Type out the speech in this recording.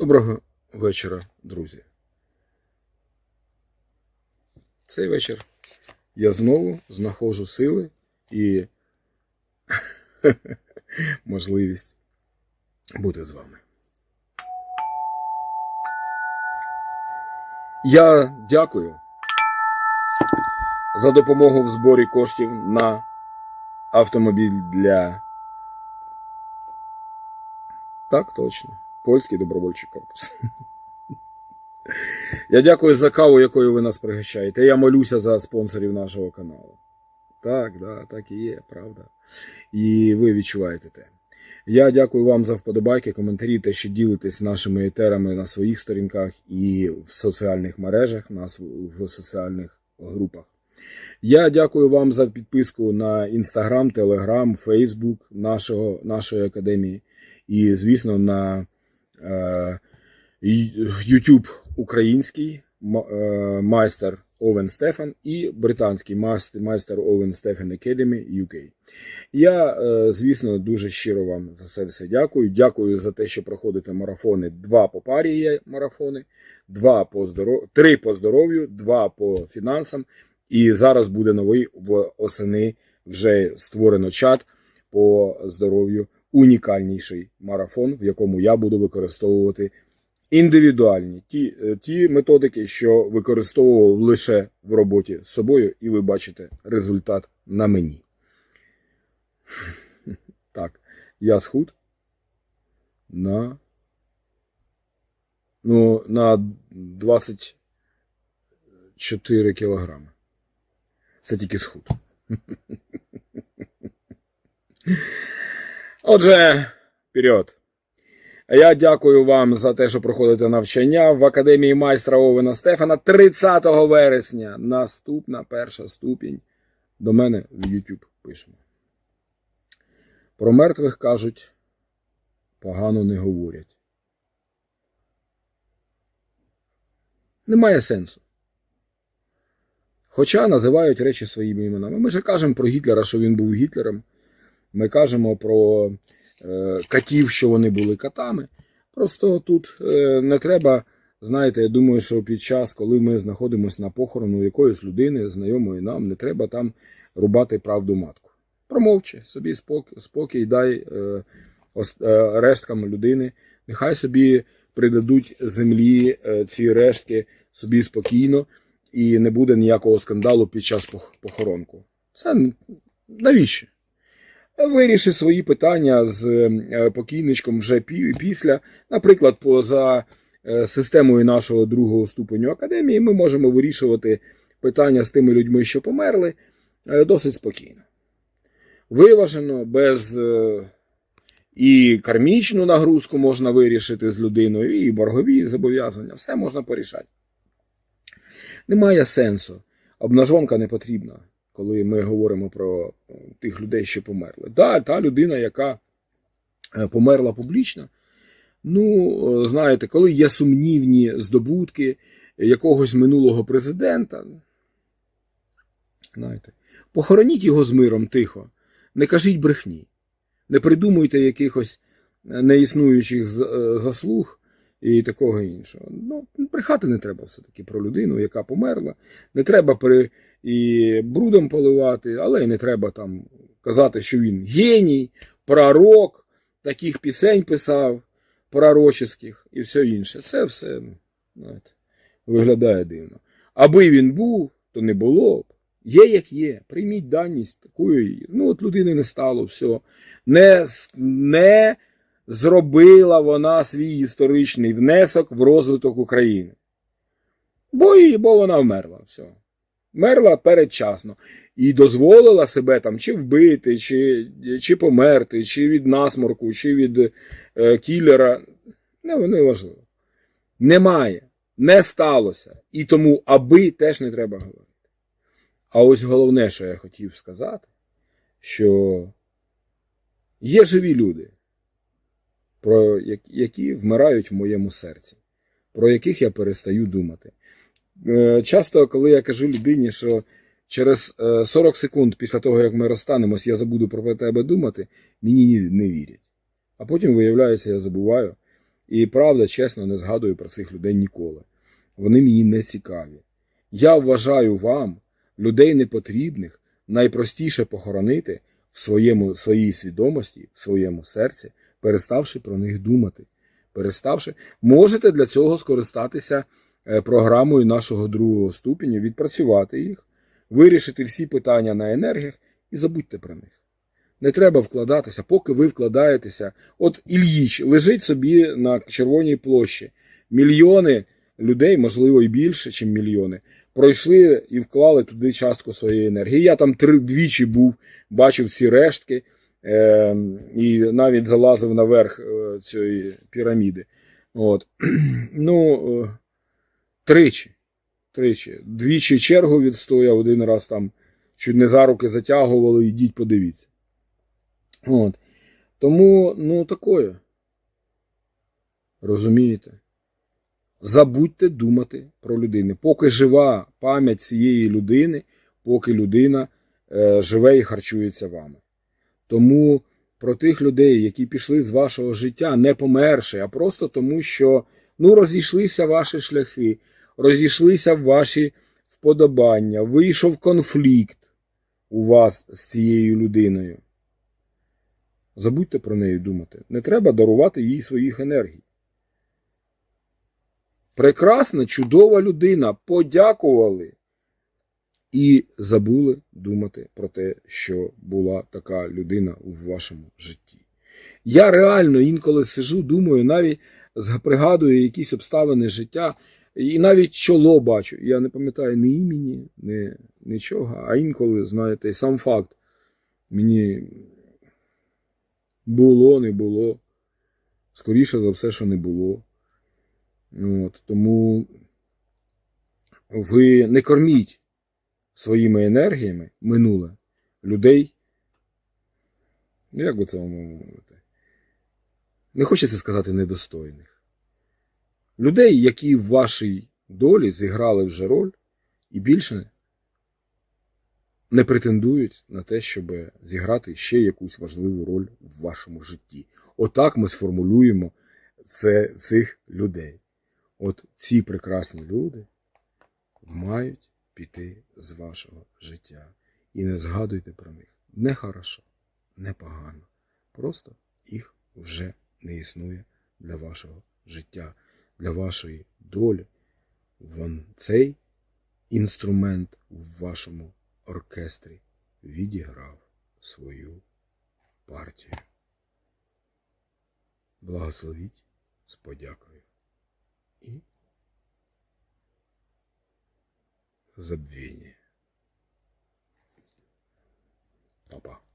Доброго вечора, друзі. Цей вечір я знову знаходжу сили і можливість бути з вами. Я дякую за допомогу в зборі коштів на автомобіль для. Так, точно. Польський добровольчий корпус. Я дякую за каву, якою ви нас пригощаєте. Я молюся за спонсорів нашого каналу. Так, да, так і є, правда. І ви відчуваєте те. Я дякую вам за вподобайки, коментарі, те, що ділитесь нашими етерами на своїх сторінках і в соціальних мережах, на св- в соціальних групах. Я дякую вам за підписку на Інстаграм, Телеграм, Фейсбук нашої академії. І, звісно, на YouTube український е, майстер Овен Стефан і британський майстер, майстер Овен Стефан Academy UK. Я, е, звісно, дуже щиро вам за це все дякую. Дякую за те, що проходите марафони. Два по парі є марафони, два по здоров... три по здоров'ю, два по фінансам. І зараз буде новий в осени вже створено чат по здоров'ю унікальніший марафон, в якому я буду використовувати індивідуальні ті, е, ті методики, що використовував лише в роботі з собою, і ви бачите результат на мені. Так, я схуд на, ну, на 24 кілограми. Це тільки схуд. Отже, вперед. Я дякую вам за те, що проходите навчання в Академії майстра Овена Стефана 30 вересня. Наступна перша ступінь. До мене в YouTube пишемо. Про мертвих кажуть, погано не говорять. Немає сенсу. Хоча називають речі своїми іменами. Ми ж кажемо про Гітлера, що він був Гітлером. Ми кажемо про е, катів, що вони були катами. Просто тут е, не треба, знаєте, я думаю, що під час, коли ми знаходимося на похорону якоїсь людини, знайомої нам, не треба там рубати правду матку. Промовчи, собі спокій, дай е, решткам людини. Нехай собі придадуть землі ці рештки собі спокійно, і не буде ніякого скандалу під час пох- похоронку. Це навіщо? Виріши свої питання з е, покійничком вже пі- після. Наприклад, по за е, системою нашого другого ступеню академії ми можемо вирішувати питання з тими людьми, що померли, е, досить спокійно. Виважено, без і кармічну нагрузку можна вирішити з людиною, і боргові зобов'язання. Все можна порішати. Немає сенсу. Обнажонка не потрібна, коли ми говоримо про е, тих людей, що померли. Да, та людина, яка е, померла публічно. Ну, е, знаєте, коли є сумнівні здобутки якогось минулого президента, знаєте, похороніть його з миром тихо, не кажіть брехні, не придумуйте якихось неіснуючих заслуг і такого іншого. Ну, брехати не треба все-таки про людину, яка померла. Не треба при і брудом поливати, але й не треба там казати, що він геній, пророк, таких пісень писав, пророчеських і все інше. Це все знаєте, виглядає дивно. Аби він був, то не було б. Є як є. Прийміть даність такої. Ну, от людини не стало, все. Не, не зробила вона свій історичний внесок в розвиток України. Бо, і, бо вона вмерла. Все. Мерла передчасно і дозволила себе там чи вбити, чи, чи померти, чи від насморку, чи від е, кілера. Не, не важливо. Немає, не сталося. І тому аби теж не треба говорити. А ось головне, що я хотів сказати, що є живі люди, про які вмирають в моєму серці, про яких я перестаю думати. Е, Часто, коли я кажу людині, що через е, 40 секунд після того, як ми розстанемось, я забуду про тебе думати, мені не вірять. А потім, виявляється, я забуваю. І правда, чесно, не згадую про цих людей ніколи. Вони мені не цікаві. Я вважаю вам, людей непотрібних, найпростіше похоронити в своєму, своїй свідомості, в своєму серці, переставши про них думати. Переставши, можете для цього скористатися е, програмою нашого другого ступеню, відпрацювати їх, вирішити всі питання на енергіях і забудьте про них. Не треба вкладатися, поки ви вкладаєтеся. От Ільїч лежить собі на Червоній площі. Мільйони людей, можливо, і більше, ніж мільйони, пройшли і вклали туди частку своєї енергії. Я там три двічі був, бачив ці рештки е, і навіть залазив наверх е, цієї піраміди. От. Ну, е, тричі. Тричі. Двічі чергу відстояв, один раз там чуть не за руки затягували, йдіть, подивіться. От. Тому, ну, такое. Розумієте? Забудьте думати про людини. Поки жива пам'ять цієї людини, поки людина е, живе і харчується вами. Тому про тих людей, які пішли з вашого життя, не померши, а просто тому, що ну, розійшлися ваші шляхи, розійшлися ваші вподобання, вийшов конфлікт у вас з цією людиною. Забудьте про неї думати. Не треба дарувати їй своїх енергій. Прекрасна, чудова людина. Подякували. І забули думати про те, що була така людина в вашому житті. Я реально інколи сижу, думаю, навіть пригадую якісь обставини життя, і навіть чоло бачу. Я не пам'ятаю ні імені, ні нічого, а інколи, знаєте, і сам факт мені було, не було. Скоріше за все, що не було. От, тому ви не корміть своїми енергіями минуле людей. Ну, як би це вам мовити? Не хочеться сказати недостойних. Людей, які в вашій долі зіграли вже роль і більше не претендують на те, щоб зіграти ще якусь важливу роль в вашому житті. Отак ми сформулюємо це, цих людей. От ці прекрасні люди мають піти з вашого життя. І не згадуйте про них. Не хорошо, не погано. Просто їх вже не існує для вашого життя, для вашої долі. Вон цей інструмент в вашому оркестрі відіграв свою партію. Благословіть з подякою і забвіння. Папа. -па.